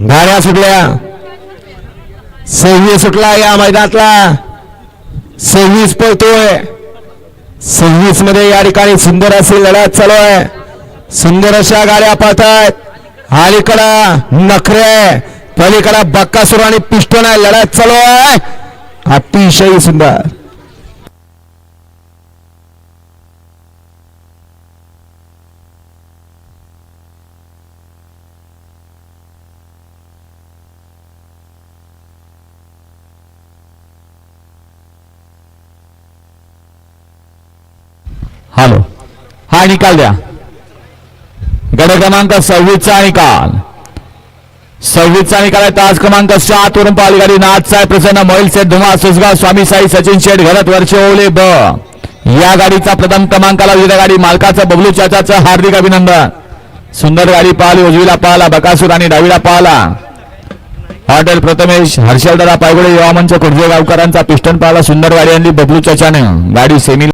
गाड्या सुटल्या. सव्वीस सुटला या मैदानातला. सव्वीस पळतोय. सव्वीसमध्ये या ठिकाणी सुंदर अशी लढत चालू आहे. सुंदर अशा गाड्या पळतायत. अलीकडं नखरे. पलीकडं बक्कासूर आणि पिस्टन आहे. लढत चालू आहे. अतिशय सुंदर. हॅलो. हा निकाल द्या. गड क्रमांक सव्वीसचा निकाल. सव्वीसचा निकाल आहे तास क्रमांक सात वरून पाहिली गाडी नाथ साहेब प्रसन्न मोहिल सेठ धुमा सुसगाव स्वामी साई सचिन शेठ घरत वर्ष ओले ब. या गाडीचा प्रथम क्रमांकाला विजेता गाडी मालकाचं बबलू चाचाचं हार्दिक अभिनंदन. सुंदर गाडी पाहिली उजवीला पाहला बकासूर आणि डावीला पाहला. हॉटेल प्रथमेश हर्षलदादा पायगुडे युवा मंच कुडजे गावकरांचा पिस्टन पाहिला सुंदर गाडी आणली बबलू चाचाने. गाडी सेमी